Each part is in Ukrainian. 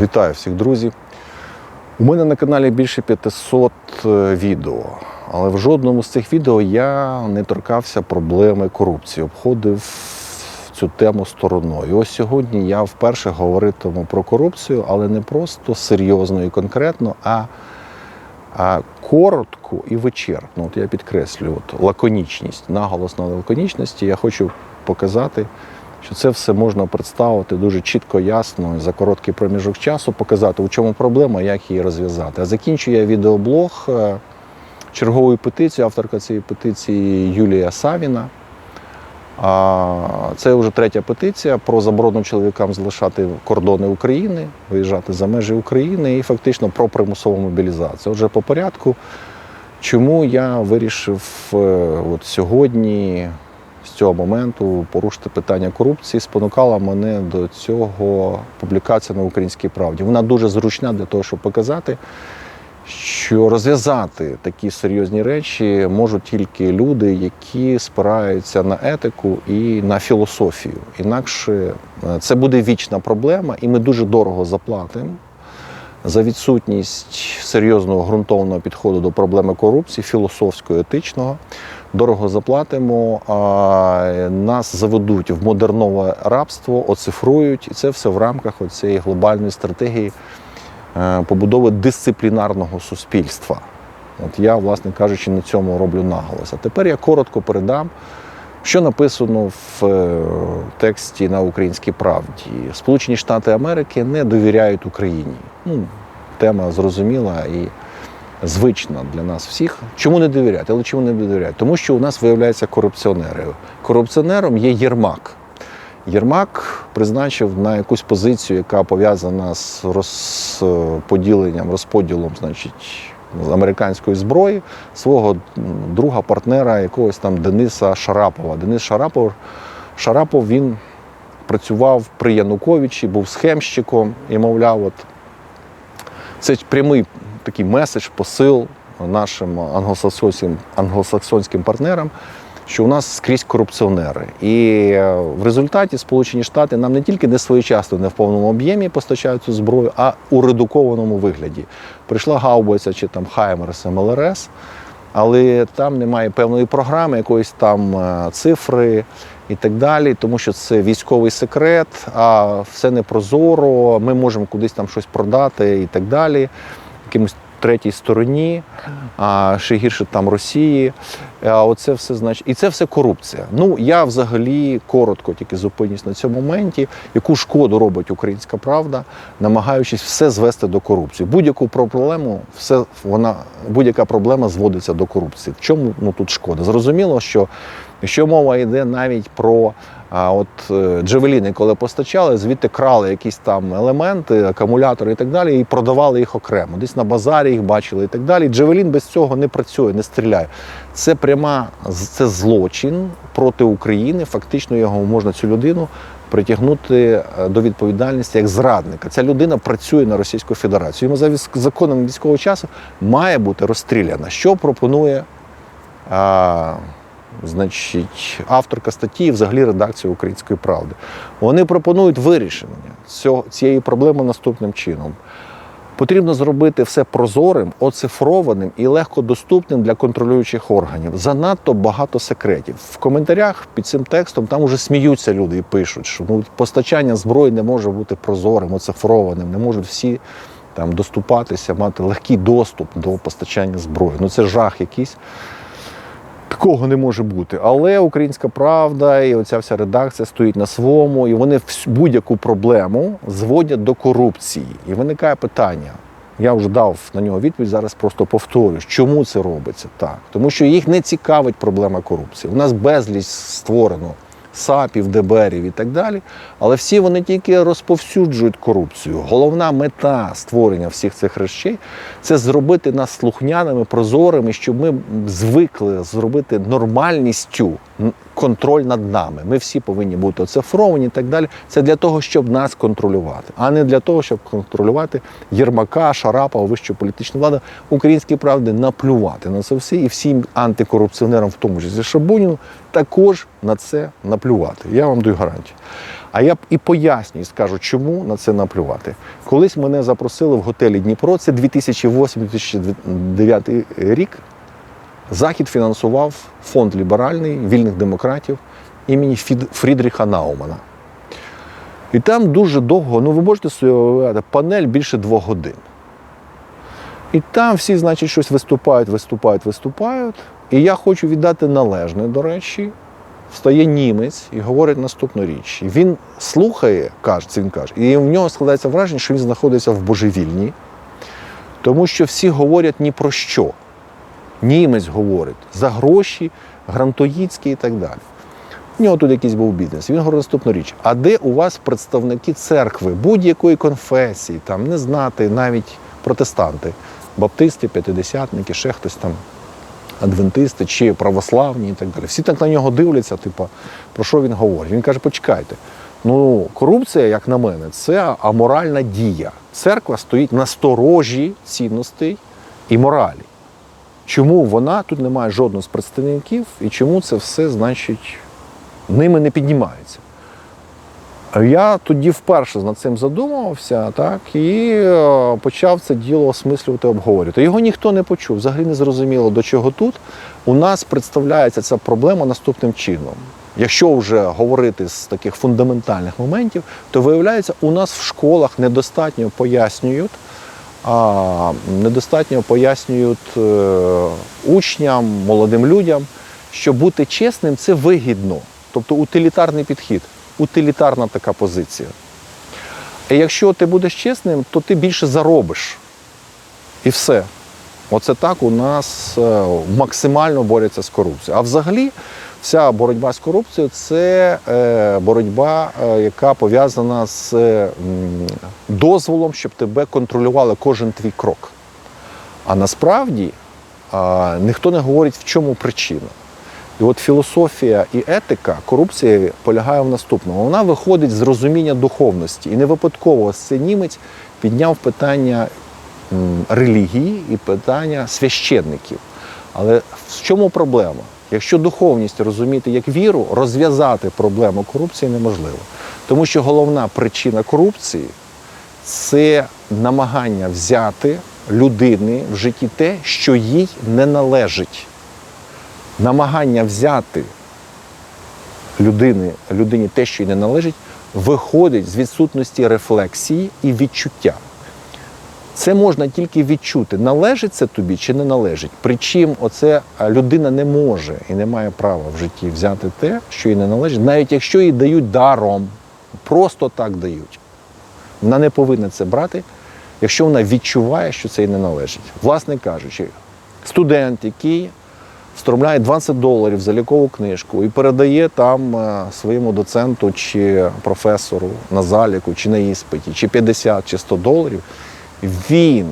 Вітаю всіх друзів. У мене на каналі більше 500 е, відео, але в жодному з цих відео я не торкався проблеми корупції, обходив цю тему стороною. Ось сьогодні я вперше говоритиму про корупцію, але не просто серйозно і конкретно, а, а коротко і вичерпно. От я підкреслюю от, лаконічність, наголос на лаконічності. Я хочу показати що це все можна представити дуже чітко, ясно за короткий проміжок часу, показати, у чому проблема, як її розв'язати. А закінчую я відеоблог е, черговою петицією, авторка цієї петиції Юлія Савіна. А Це вже третя петиція про заборону чоловікам залишати кордони України, виїжджати за межі України і фактично про примусову мобілізацію. Отже, по порядку, чому я вирішив е, от сьогодні цього моменту порушити питання корупції, спонукала мене до цього публікація на українській правді. Вона дуже зручна для того, щоб показати, що розв'язати такі серйозні речі можуть тільки люди, які спираються на етику і на філософію. Інакше е, це буде вічна проблема, і ми дуже дорого заплатимо. За відсутність серйозного ґрунтовного підходу до проблеми корупції, філософського, етичного, дорого заплатимо, а нас заведуть в модернове рабство, оцифрують, і це все в рамках цієї глобальної стратегії е, побудови дисциплінарного суспільства. От я, власне кажучи, на цьому роблю наголос. А тепер я коротко передам, що написано в е, тексті на українській правді. Сполучені Штати Америки не довіряють Україні. Ну, тема зрозуміла і звична для нас всіх. Чому не довіряють? Але чому не довіряють? Тому що у нас виявляються корупціонери. Корупціонером є Єрмак. Єрмак призначив на якусь позицію, яка пов'язана з розподіленням, розподілом, значить, американської зброї, свого друга, партнера, якогось там Дениса Шарапова. Денис Шарапов, Шарапов він працював при Януковичі, був схемщиком і, мовляв, от це прямий такий меседж, посил нашим англосаксонським, англосаксонським партнерам, що у нас скрізь корупціонери. І в результаті Сполучені Штати нам не тільки не своєчасно, не в повному об'ємі постачають цю зброю, а у редукованому вигляді. Прийшла гаубиця чи там Хаймерс МЛРС, але там немає певної програми, якоїсь там е, цифри. І так далі, тому що це військовий секрет, а все не прозоро, ми можемо кудись там щось продати і так далі, якимось третій стороні, а ще гірше там Росії. А оце все значить, і це все корупція. Ну я взагалі коротко тільки зупинюсь на цьому моменті, яку шкоду робить українська правда, намагаючись все звести до корупції. Будь-яку проблему, все вона будь-яка проблема зводиться до корупції. В чому ну тут шкода? Зрозуміло, що якщо мова йде навіть про а, от е, джевеліни, коли постачали, звідти крали якісь там елементи, акумулятори і так далі, і продавали їх окремо. Десь на базарі їх бачили і так далі. Джевелін без цього не працює, не стріляє. Це пряма це злочин проти України. Фактично його можна цю людину притягнути е, до відповідальності як зрадника. Ця людина працює на Російську Федерацію. Йому за законом військового часу має бути розстріляна. Що пропонує значить, авторка статті взагалі редакція Української правди? Вони пропонують вирішення цієї проблеми наступним чином. Потрібно зробити все прозорим, оцифрованим і легкодоступним для контролюючих органів. Занадто багато секретів. В коментарях під цим текстом там уже сміються люди і пишуть, що ну, постачання зброї не може бути прозорим, оцифрованим, не можуть всі там доступатися, мати легкий доступ до постачання зброї. Ну це жах якийсь. Такого не може бути. Але українська правда і оця вся редакція стоїть на своєму, і вони будь-яку проблему зводять до корупції. І виникає питання. Я вже дав на нього відповідь, зараз просто повторюю, чому це робиться так. Тому що їх не цікавить проблема корупції. У нас безліч створено САПів, ДБРів і так далі. Але всі вони тільки розповсюджують корупцію. Головна мета створення всіх цих речей це зробити нас слухняними, прозорими, щоб ми звикли зробити нормальністю контроль над нами. Ми всі повинні бути оцифровані і так далі. Це для того, щоб нас контролювати, а не для того, щоб контролювати Єрмака, Шарапова, вищу політичну владу. Українській правди наплювати на це все і всім антикорупціонерам, в тому числі Шабуніну, також на це наплювати. Я вам даю гарантію. А я і поясню, і скажу, чому на це наплювати. Колись мене запросили в готелі Дніпро, це 2008-2009 рік. Захід фінансував фонд ліберальний вільних демократів імені Фрідріха Наумана. І там дуже довго, ну ви можете собі уявити, панель більше двох годин. І там всі, значить, щось виступають, виступають, виступають. І я хочу віддати належне, до речі, встає німець і говорить наступну річ. І він слухає, каже, він каже, і в нього складається враження, що він знаходиться в божевільні, тому що всі говорять ні про що. Німець говорить за гроші, грантоїдські і так далі. У нього тут якийсь був бізнес. Він говорить наступну річ: а де у вас представники церкви, будь-якої конфесії, там не знати навіть протестанти, баптисти, п'ятидесятники, ще хтось там, адвентисти чи православні і так далі. Всі так на нього дивляться, типу, про що він говорить. Він каже: почекайте. Ну, корупція, як на мене, це аморальна дія. Церква стоїть на сторожі цінностей і моралі. Чому вона тут не має жодного з представників і чому це все, значить, ними не піднімається? Я тоді вперше над цим задумувався, так, і е, почав це діло осмислювати, обговорювати. Його ніхто не почув, взагалі не зрозуміло, до чого тут. У нас представляється ця проблема наступним чином. Якщо вже говорити з таких фундаментальних моментів, то виявляється, у нас в школах недостатньо пояснюють, а, недостатньо пояснюють е, учням, молодим людям, що бути чесним це вигідно, тобто утилітарний підхід, утилітарна така позиція. І якщо ти будеш чесним, то ти більше заробиш. І все. Оце так у нас е, максимально борються з корупцією. А взагалі, вся боротьба з корупцією це е, боротьба, е, яка пов'язана з дозволом, щоб тебе контролювали кожен твій крок. А насправді ніхто не говорить, в чому причина. І от філософія і етика корупції полягає в наступному. Вона виходить з розуміння духовності. І не випадково цей німець підняв питання релігії і питання священників. Але в чому проблема? Якщо духовність розуміти як віру, розв'язати проблему корупції неможливо. Тому що головна причина корупції це намагання взяти людини в житті те, що їй не належить. Намагання взяти людини, людині те, що їй не належить, виходить з відсутності рефлексії і відчуття. Це можна тільки відчути, належить це тобі чи не належить. Причим оце людина не може і не має права в житті взяти те, що їй не належить, навіть якщо їй дають даром, просто так дають. Вона не повинна це брати, якщо вона відчуває, що це їй не належить. Власне кажучи, студент, який стромляє 20 доларів за лікову книжку і передає там е, своєму доценту чи професору на заліку, чи на іспиті, чи 50, чи 100 доларів, він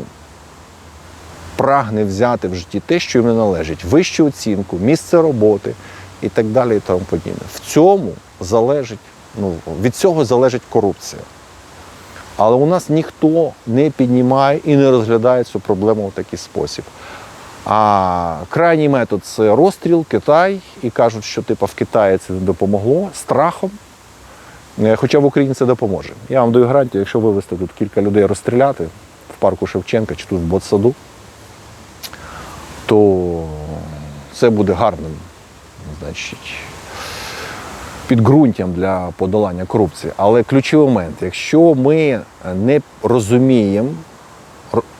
прагне взяти в житті те, що йому належить, вищу оцінку, місце роботи і так далі, і тому подібне. В цьому залежить, ну, від цього залежить корупція. Але у нас ніхто не піднімає і не розглядає цю проблему в такий спосіб. А крайній метод це розстріл, Китай, і кажуть, що типу, в Китаї це не допомогло страхом. Е, Хоча в Україні це допоможе. Я вам даю гарантію, якщо вивезти тут кілька людей розстріляти в парку Шевченка чи тут в Ботсаду, то це буде гарним, значить, підґрунтям для подолання корупції. Але ключовий момент, якщо ми не розуміємо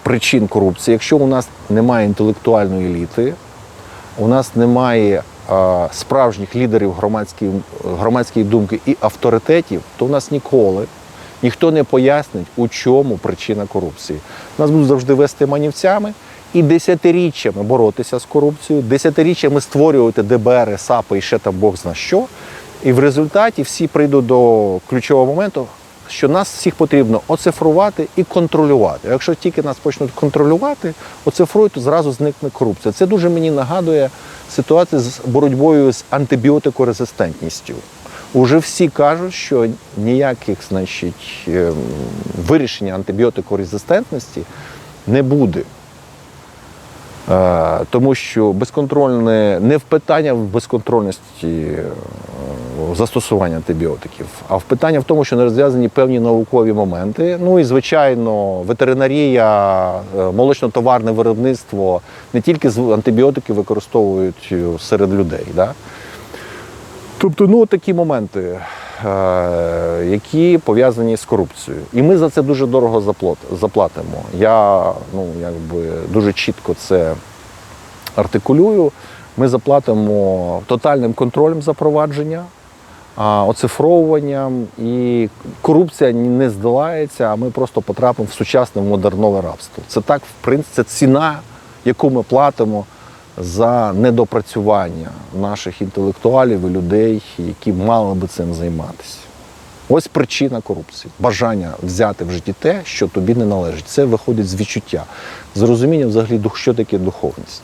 причин корупції, якщо у нас немає інтелектуальної еліти, у нас немає справжніх лідерів громадської, громадської думки і авторитетів, то у нас ніколи ніхто не пояснить, у чому причина корупції. Нас будуть завжди вести манівцями і десятиріччями боротися з корупцією, десятиріччями створювати ДБР, САПи і ще там Бог зна що. І в результаті всі прийдуть до ключового моменту, що нас всіх потрібно оцифрувати і контролювати. Якщо тільки нас почнуть контролювати, оцифрують, то зразу зникне корупція. Це дуже мені нагадує ситуацію з боротьбою з антибіотикорезистентністю. Уже всі кажуть, що ніяких значить, ем, вирішення антибіотикорезистентності не буде. Е, Тому що безконтрольне не в питання в безконтрольності е, застосування антибіотиків, а в питання в тому, що не розв'язані певні наукові моменти. Ну і звичайно, ветеринарія, е, молочно-товарне виробництво не тільки антибіотики використовують серед людей. Да? Тобто, ну такі моменти, е, які пов'язані з корупцією. І ми за це дуже дорого заплат- заплатимо. Я ну, якби дуже чітко це артикулюю. Ми заплатимо тотальним контролем запровадження, оцифровуванням, і корупція не здолається, а ми просто потрапимо в сучасне модернове рабство. Це так, в принципі, це ціна, яку ми платимо за недопрацювання наших інтелектуалів і людей, які мали би цим займатися. Ось причина корупції. Бажання взяти в житті те, що тобі не належить. Це виходить з відчуття, з розуміння взагалі, що таке духовність.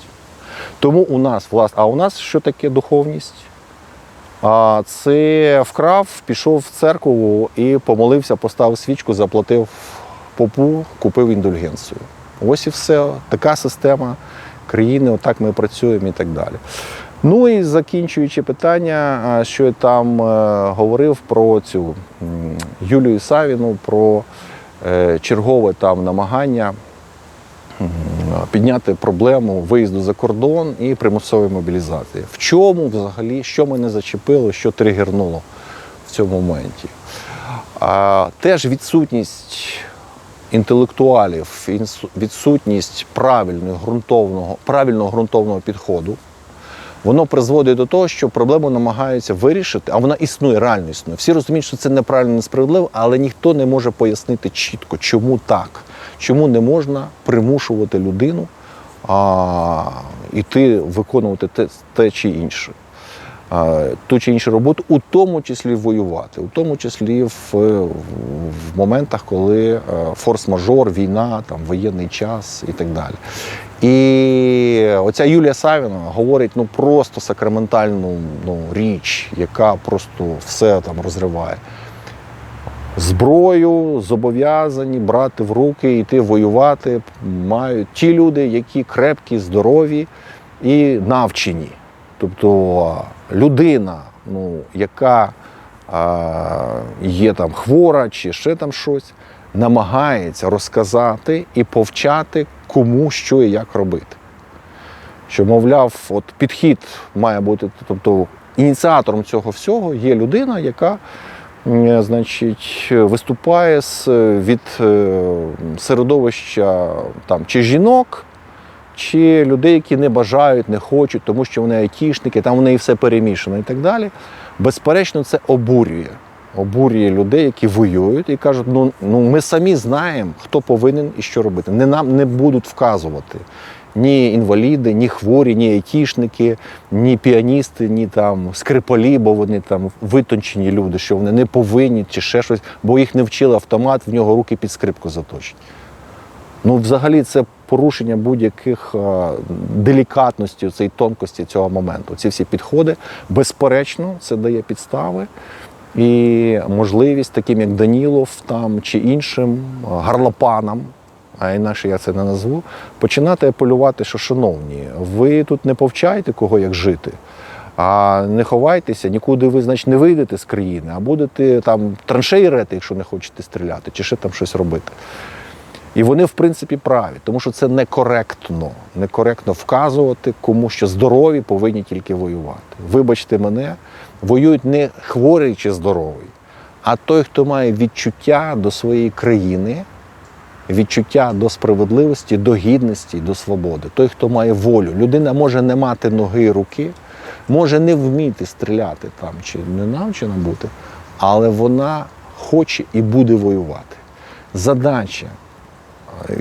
Тому у нас, власне, а у нас що таке духовність? А це вкрав, пішов в церкву і помолився, поставив свічку, заплатив попу, купив індульгенцію. Ось і все. Така система країни, отак ми працюємо і так далі. Ну і закінчуючи питання, що я там е, говорив про цю Юлію Савіну, про е, чергове там намагання підняти проблему виїзду за кордон і примусової мобілізації. В чому взагалі, що мене зачепило, що тригернуло в цьому моменті? Теж відсутність інтелектуалів, відсутність правильного ґрунтовного, правильного ґрунтовного підходу. Воно призводить до того, що проблему намагаються вирішити, а вона існує, реально існує. Всі розуміють, що це неправильно, несправедливо, але ніхто не може пояснити чітко, чому так, чому не можна примушувати людину а, іти виконувати те, те чи інше. Ту чи іншу роботу, у тому числі воювати, у тому числі в, в моментах, коли е, форс-мажор, війна, там, воєнний час і так далі. І оця Юлія Савіна говорить ну просто сакраментальну ну, річ, яка просто все там розриває. Зброю зобов'язані брати в руки, йти воювати мають ті люди, які крепкі, здорові і навчені. Тобто людина, ну, яка є там хвора чи ще там щось, намагається розказати і повчати, кому що і як робити. Що, мовляв, от підхід має бути, тобто ініціатором цього всього є людина, яка значить, виступає від е, середовища там, чи жінок, чи людей, які не бажають, не хочуть, тому що вони айтішники, там в неї все перемішано і так далі. Безперечно, це обурює. Обурює людей, які воюють і кажуть, ну, ну ми самі знаємо, хто повинен і що робити. Не нам не будуть вказувати ні інваліди, ні хворі, ні айтішники, ні піаністи, ні там скрипалі, бо вони там витончені люди, що вони не повинні чи ще щось, бо їх не вчили автомат, в нього руки під скрипку заточені. Ну, взагалі, це порушення будь-яких е, делікатності, цієї тонкості цього моменту. Ці всі підходи, безперечно, це дає підстави і можливість таким, як Данілов там чи іншим е, гарлопанам, а інакше я це не назву, починати апелювати, що шановні, ви тут не повчаєте кого як жити. А не ховайтеся, нікуди ви, значить, не вийдете з країни, а будете там траншеї рети, якщо не хочете стріляти, чи ще там щось робити. І вони, в принципі, праві, тому що це некоректно. Некоректно вказувати, кому що здорові повинні тільки воювати. Вибачте мене, воюють не хворий чи здоровий, а той, хто має відчуття до своєї країни, відчуття до справедливості, до гідності, до свободи. Той, хто має волю. Людина може не мати ноги і руки, може не вміти стріляти там чи не навчена бути, але вона хоче і буде воювати. Задача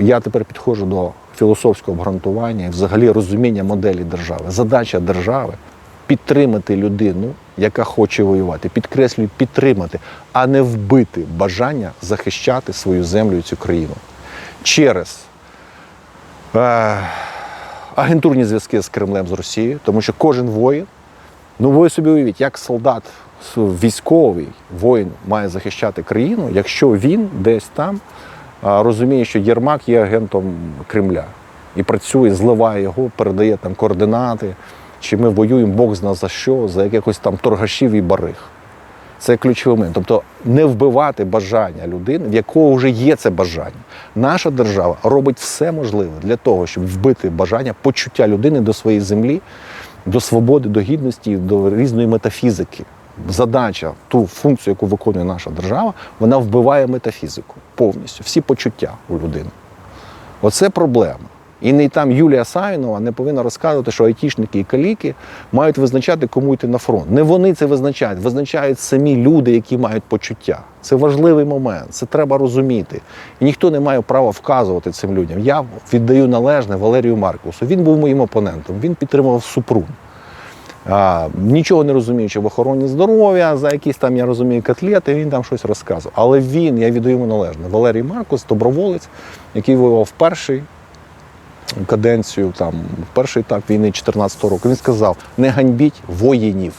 я тепер підходжу до філософського обґрунтування і взагалі розуміння моделі держави. Задача держави підтримати людину, яка хоче воювати. Підкреслюю, підтримати, а не вбити бажання захищати свою землю і цю країну через е, агентурні зв'язки з Кремлем з Росією, тому що кожен воїн, ну ви собі уявіть, як солдат, військовий воїн має захищати країну, якщо він десь там розуміє, що Єрмак є агентом Кремля і працює, зливає його, передає там координати, чи ми воюємо Бог зна за що, за якихось там торгашів і бариг. Це ключовий момент. Тобто не вбивати бажання людини, в якого вже є це бажання. Наша держава робить все можливе для того, щоб вбити бажання, почуття людини до своєї землі, до свободи, до гідності, до різної метафізики. Задача, ту функцію, яку виконує наша держава, вона вбиває метафізику повністю, всі почуття у людини. Оце проблема. І не там Юлія Савінова не повинна розказувати, що айтішники і каліки мають визначати, кому йти на фронт. Не вони це визначають, визначають самі люди, які мають почуття. Це важливий момент, це треба розуміти. І ніхто не має права вказувати цим людям. Я віддаю належне Валерію Маркусу. Він був моїм опонентом, він підтримував Супрун. Нічого не розуміючи в охороні здоров'я, за якісь там, я розумію, котлети, він там щось розказував. Але він, я віддаю йому належне. Валерій Маркус, доброволець, який воював перший каденцію, там, перший етап війни 14 року, він сказав: не ганьбіть воїнів.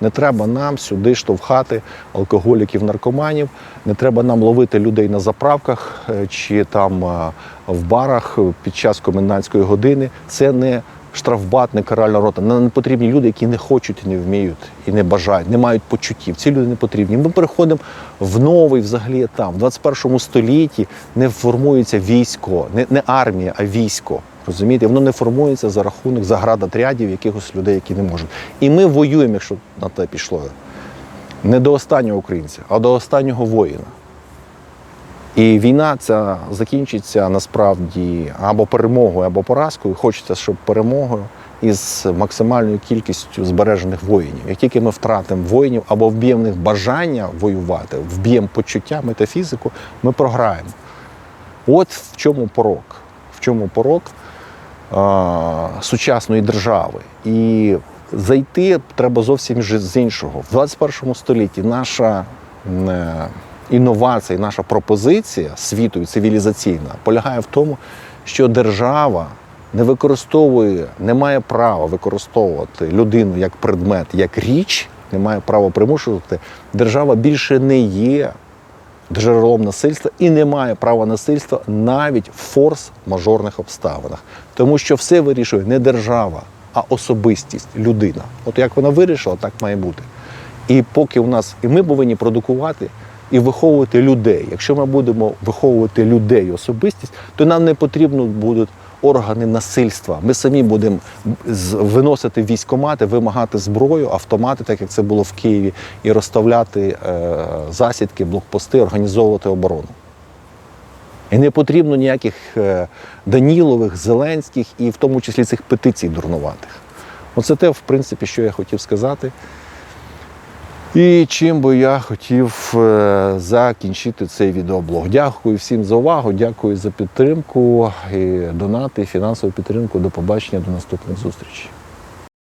Не треба нам сюди штовхати алкоголіків, наркоманів, не треба нам ловити людей на заправках е, чи там е, в барах під час комендантської години. Це не штрафбат, не каральна рота. Нам не потрібні люди, які не хочуть і не вміють, і не бажають, не мають почуттів. Ці люди не потрібні. Ми переходимо в новий взагалі етап. В 21 столітті не формується військо, не, не армія, а військо. Розумієте, воно не формується за рахунок заградотрядів якихось людей, які не можуть. І ми воюємо, якщо на те пішло. Не до останнього українця, а до останнього воїна. І війна ця закінчиться насправді або перемогою, або поразкою. Хочеться, щоб перемогою із максимальною кількістю збережених воїнів. Як тільки ми втратимо воїнів або вб'ємо них бажання воювати, вб'ємо почуття, метафізику, ми програємо. От в чому порок. В чому порок а, сучасної держави. І зайти треба зовсім з іншого. В 21 столітті наша е, інновація, наша пропозиція світу і цивілізаційна полягає в тому, що держава не використовує, не має права використовувати людину як предмет, як річ, не має права примушувати. Держава більше не є джерелом насильства і не має права насильства навіть в форс-мажорних обставинах. Тому що все вирішує не держава, а особистість, людина. От як вона вирішила, так має бути. І поки у нас, і ми повинні продукувати і виховувати людей. Якщо ми будемо виховувати людей, особистість, то нам не потрібно будуть органи насильства. Ми самі будемо виносити військомати, вимагати зброю, автомати, так як це було в Києві, і розставляти е, засідки, блокпости, організовувати оборону. І не потрібно ніяких е, Данілових, Зеленських і в тому числі цих петицій дурнуватих. Оце те, в принципі, що я хотів сказати. І чим би я хотів е, закінчити цей відеоблог. Дякую всім за увагу, дякую за підтримку, і донати, фінансову підтримку. До побачення, до наступних зустрічей.